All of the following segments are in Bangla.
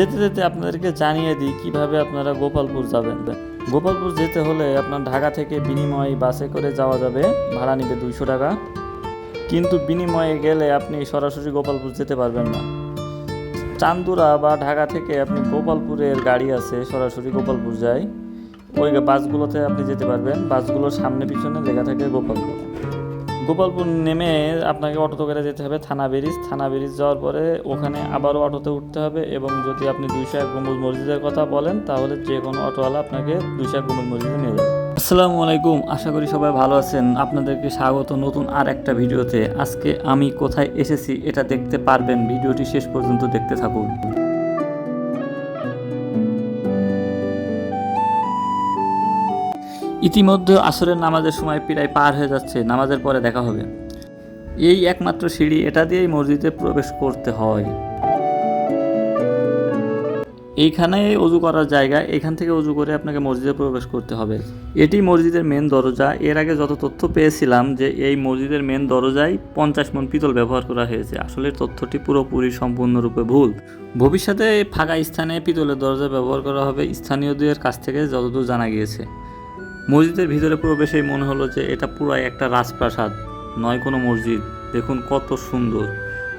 যেতে যেতে আপনাদেরকে জানিয়ে দিই কীভাবে আপনারা গোপালপুর যাবেন। গোপালপুর যেতে হলে আপনার ঢাকা থেকে বিনিময় বাসে করে যাওয়া যাবে। ভাড়া নিবে দুইশো টাকা। কিন্তু বিনিময়ে গেলে আপনি সরাসরি গোপালপুর যেতে পারবেন না। চান্দুরা বা ঢাকা থেকে আপনি গোপালপুরের গাড়ি আছে, সরাসরি গোপালপুর যায়। ওই বাসগুলোতে আপনি যেতে পারবেন। বাসগুলোর সামনে পিছনে লেখা থাকে গোপালপুর। গোপালপুর নেমে আপনাকে অটোতে করে যেতে হবে, থানা ব্রিজ। থানা ব্রিজ যাওয়ার পরে ওখানে আবারও অটোতে উঠতে হবে এবং যদি আপনি দুইশো এক গম্বুজ মসজিদের কথা বলেন, তাহলে যে কোনো অটোওয়ালা আপনাকে দুইশো এক গম্বুজ মসজিদে নিয়ে যাবে। আসসালামু আলাইকুম, আশা করি সবাই ভালো আছেন। আপনাদেরকে স্বাগত নতুন আর একটা ভিডিওতে। আজকে আমি কোথায় এসেছি এটা দেখতে পারবেন, ভিডিওটি শেষ পর্যন্ত দেখতে থাকুন। ইতিমধ্যে আসরের নামাজের সময় প্রায় পার হয়ে যাচ্ছে, নামাজের পরে দেখা হবে। এই একমাত্র সিঁড়ি, এটা দিয়েই মসজিদে প্রবেশ করতে হয়। এইখানে অজু করার জায়গা এখান থেকে অজু করে আপনাকে মসজিদে প্রবেশ করতে হবে। এটি মসজিদের মেন দরজা। এর আগে যত তথ্য পেয়েছিলাম যে এই মসজিদের মেন দরজায় পঞ্চাশ মন পিতল ব্যবহার করা হয়েছে, আসলে তথ্যটি পুরোপুরি সম্পূর্ণরূপে ভুল। ভবিষ্যতে ফাঁকা স্থানে পিতলের দরজা ব্যবহার করা হবে, স্থানীয়দের কাছ থেকে যতদূর জানা গিয়েছে। মসজিদের ভিতরে প্রবেশেই মনে হলো যে এটা পুরাই একটা রাজপ্রাসাদ, নয় কোনো মসজিদ। দেখুন কত সুন্দর।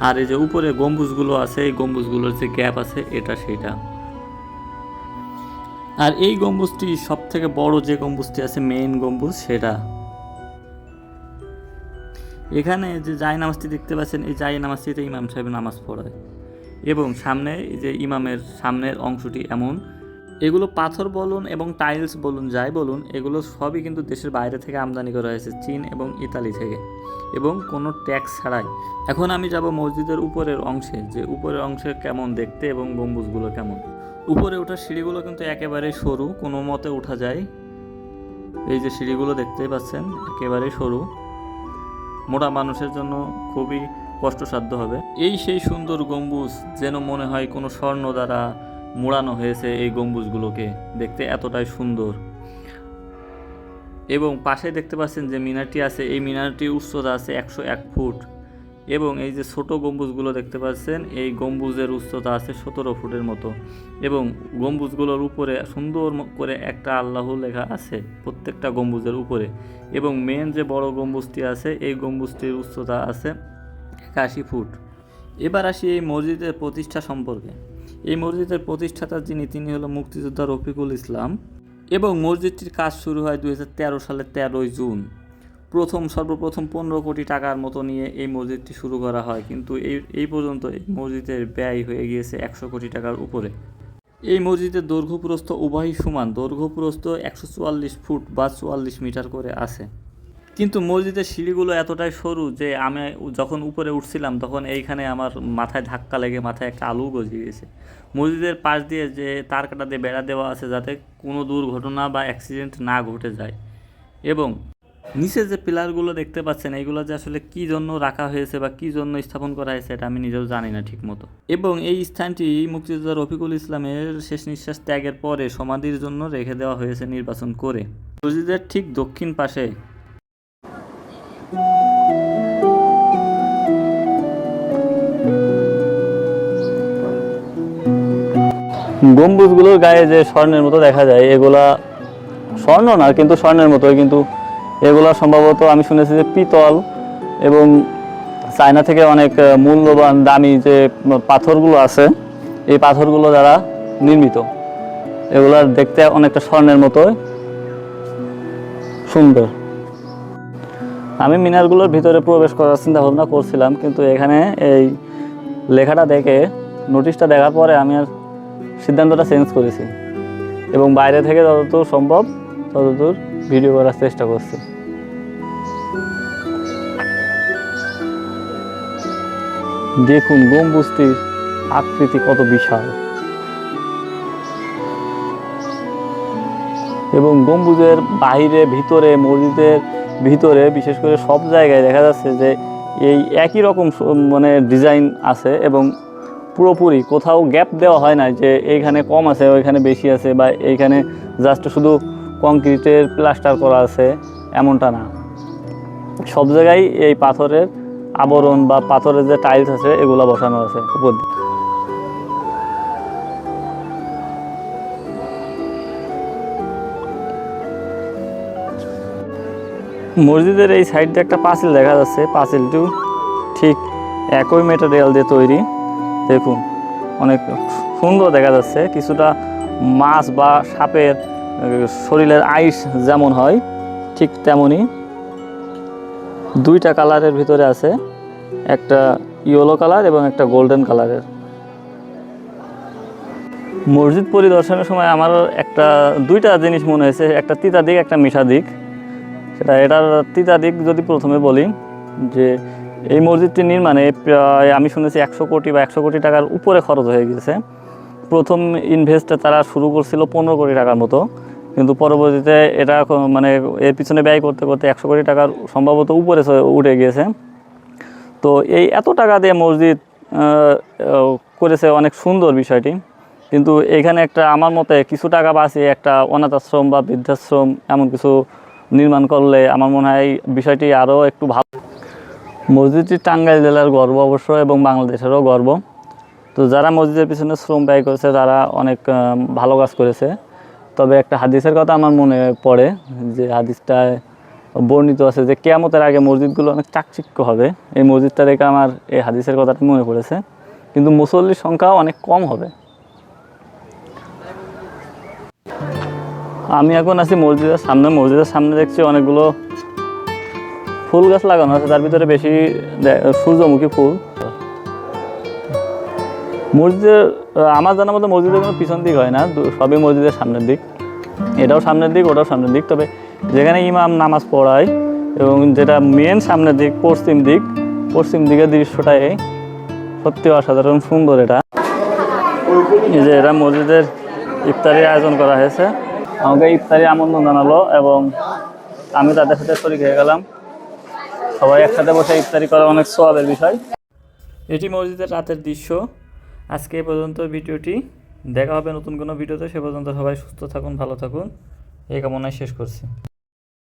আর এই যে উপরে গম্বুজগুলো আছে, এই গম্বুজগুলোর যে গ্যাপ আছে, এটা সেটা আর এই গম্বুজটি সব থেকে বড় যে গম্বুজটি আছে মেইন গম্বুজ, সেটা। এখানে যে জায় নামাজটি দেখতে পাচ্ছেন, এই জায় নামাজটিতে ইমাম সাহেব নামাজ পড়ায়। এবং সামনে যে ইমামের সামনের অংশটি এমন এগুলো পাথর বলুন এবং টাইলস বলুন, যাই বলুন, এগুলো সবই কিন্তু দেশের বাইরে থেকে আমদানি করা হয়েছে চীন এবং ইতালি থেকে এবং কোনো ট্যাক্স ছাড়াই। এখন আমি যাব মসজিদের উপরের অংশে, যে উপরের অংশে কেমন দেখতে এবং গম্বুজগুলো কেমন। উপরে ওঠার সিঁড়িগুলো কিন্তু একেবারে সরু, কোনো মতে ওঠা যায়। এই যে সিঁড়িগুলো দেখতেই পাচ্ছেন, একেবারে সরু। মোটা মানুষের জন্য খুবই কষ্টসাধ্য হবে। এই সেই সুন্দর গম্বুজ যেন মনে হয় কোনো স্বর্ণ দ্বারা মোড়ানো হয়েছে এই গম্বুজগুলোকে দেখতে এতটাই সুন্দর। এবং পাশে দেখতে পাচ্ছেন যে মিনারটি আছে, এই মিনারটির উচ্চতা আছে একশো এক ফুট। এবং এই যে ছোট গম্বুজগুলো দেখতে পাচ্ছেন, এই গম্বুজের উচ্চতা আছে সতেরো ফুটের মতো। এবং গম্বুজগুলোর উপরে সুন্দর করে একটা আল্লাহ লেখা আছে প্রত্যেকটা গম্বুজের উপরে। এবং মেন যে বড় গম্বুজটি আছে, এই গম্বুজটির উচ্চতা আছে একাশি ফুট। এবার আসি এই মসজিদের প্রতিষ্ঠা সম্পর্কে। এই মসজিদের প্রতিষ্ঠাতা যিনি, তিনি হলো মুক্তিযোদ্ধা রফিকুল ইসলাম এবং মসজিদটির কাজ শুরু হয় দুই হাজার তেরো সালের তেরোই জুন। প্রথম, সর্বপ্রথম পনেরো কোটি টাকার মতো নিয়ে এই মসজিদটি শুরু করা হয়, কিন্তু এই এই পর্যন্ত এই মসজিদের ব্যয় হয়ে গিয়েছে একশো কোটি টাকার উপরে। এই মসজিদের দৈর্ঘ্য প্রস্থ উভয়ই সমান দৈর্ঘ্য প্রস্থ একশো চুয়াল্লিশ ফুট বা চুয়াল্লিশ মিটার করে আছে। কিন্তু মসজিদের সিঁড়িগুলো এতটাই সরু যে আমি যখন উপরে উঠছিলাম, তখন এইখানে আমার মাথায় ধাক্কা লেগে মাথায় একটা আলু গজিয়ে গেছে। মসজিদের পাশ দিয়ে যে তার কাটা দিয়ে বেড়া দেওয়া আছে যাতে কোনো দুর্ঘটনা বা অ্যাক্সিডেন্ট না ঘটে যায়। এবং নিচে যে পিলারগুলো দেখতে পাচ্ছেন, এইগুলো যে আসলে কী জন্য রাখা হয়েছে বা কী জন্য স্থাপন করা হয়েছে এটা আমি নিজেও জানি না ঠিক মতো এবং এই স্থানটি মুক্তিযোদ্ধা রফিকুল ইসলামের শেষ নিঃশ্বাস ত্যাগের পরে সমাধির জন্য রেখে দেওয়া হয়েছে নির্বাচন করে। মসজিদের ঠিক দক্ষিণ পাশে গম্বুজগুলোর গায়ে যে স্বর্ণের মতো দেখা যায়, এগুলা স্বর্ণ না, কিন্তু স্বর্ণের মতো কিন্তু এগুলা সম্ভবত আমি শুনেছি যে পিতল এবং চায়না থেকে অনেক মূল্যবান, দামি যে পাথরগুলো আছে, এই পাথরগুলো দ্বারা নির্মিত। এগুলা দেখতে অনেকটা স্বর্ণের মতো সুন্দর। আমি মিনারগুলোর ভিতরে প্রবেশ করার চিন্তা ভাবনা করছিলাম, কিন্তু এখানে এই লেখাটা দেখে নোটিশটা দেখার পরে আমি আর সিদ্ধান্তটা চেঞ্জ করেছি। এবং বাইরে থেকে যতদূর সম্ভব, ততদূর ভিডিও করার চেষ্টা করছি। দেখুন, গম্বুজটির আকৃতি কত বিশাল। এবং গম্বুজের বাইরে, ভিতরে, মসজিদের ভিতরে, বিশেষ করে সব জায়গায় দেখা যাচ্ছে যে এই একই রকম মানে ডিজাইন আছে এবং পুরোপুরি, কোথাও গ্যাপ দেওয়া হয় না যে এইখানে কম আছে, ওইখানে বেশি আছে বা এইখানে জাস্ট শুধু কংক্রিটের প্লাস্টার করা আছে, এমনটা না। সব জায়গায় এই পাথরের আবরণ বা পাথরের যে টাইলস আছে, এগুলো বসানো আছে উপর মসজিদের এই সাইডে একটা পাঁচিল দেখা যাচ্ছে, পাঁচিলটিও ঠিক একই মেটেরিয়াল দিয়ে তৈরি। দেখুন, অনেক সুন্দর দেখা যাচ্ছে। কিছুটা মাছ বা সাপের শরীরের আইস যেমন হয়, ঠিক তেমনই। দুইটা কালারের ভিতরে আছে, একটা ইয়েলো কালার এবং একটা গোল্ডেন কালারের। মসজিদ পরিদর্শনের সময় আমার একটা, দুইটা জিনিস মনে হয়েছে, একটা তিতা দিক, একটা মিঠা দিক। সেটা, এটার তিতা দিক যদি প্রথমে বলি, যে এই মসজিদটি নির্মাণে প্রায়, আমি শুনেছি একশো কোটি বা একশো কোটি টাকার উপরে খরচ হয়ে গেছে প্রথম ইনভেস্টে তারা শুরু করছিল পনেরো কোটি টাকার মতো। কিন্তু পরবর্তীতে এটা মানে এর পিছনে ব্যয় করতে করতে একশো কোটি টাকার সম্ভবত উপরে উঠে গিয়েছে। তো এই এত টাকা দিয়ে মসজিদ করেছে অনেক সুন্দর বিষয়টি। কিন্তু এখানে একটা আমার মতে কিছু টাকা বাঁচিয়ে একটা অনাথ আশ্রম বা বৃদ্ধাশ্রম এমন কিছু নির্মাণ করলে আমার মনে হয় বিষয়টি আরও একটু ভালো। মসজিদটি টাঙ্গাইল জেলার গর্ব অবশ্য এবং বাংলাদেশেরও গর্ব। তো যারা মসজিদের পিছনে শ্রম ব্যয় করেছে, তারা অনেক ভালো কাজ করেছে। তবে একটা হাদিসের কথা আমার মনে পড়ে, যে হাদিসটায় বর্ণিত আছে যে কেয়ামতের আগে মসজিদগুলো অনেক চাকচিক্য হবে। এই মসজিদটা দেখে আমার এই হাদিসের কথাটা মনে পড়েছে। কিন্তু মুসল্লির সংখ্যাও অনেক কম হবে। আমি এখন আছি মসজিদের সামনে। মসজিদের সামনে দেখছি অনেকগুলো ফুল গাছ লাগানো আছে, তার ভিতরে বেশি সূর্যমুখী ফুল। মসজিদের আমার জানার মতো মসজিদের কোনো পিছন দিক হয় না সবই মসজিদের সামনের দিক। এটাও সামনের দিক, ওটাও সামনের দিক, তবে যেখানে ইমাম নামাজ পড়ায় এবং যেটা মেন সামনের দিক, পশ্চিম দিক, পশ্চিম দিকের দৃশ্যটা এই। সত্যি অসাধারণ, সুন্দর এটা। এই যে এটা মসজিদের ইফতারির আয়োজন করা হয়েছে। আমাকে ইফতারি আমন্ত্রণ জানালো এবং আমি তাদের সাথে শরীর হয়ে গেলাম। সবাই একসাথে বসে ইফতারি করা অনেক সোয়াবের বিষয়। এটি মসজিদের রাতের দৃশ্য। আজকে এ পর্যন্ত ভিডিওটি দেখা হবে নতুন কোনো ভিডিওতে। সে পর্যন্ত সবাই সুস্থ থাকুন, ভালো থাকুন। এই কামনায় শেষ করছি।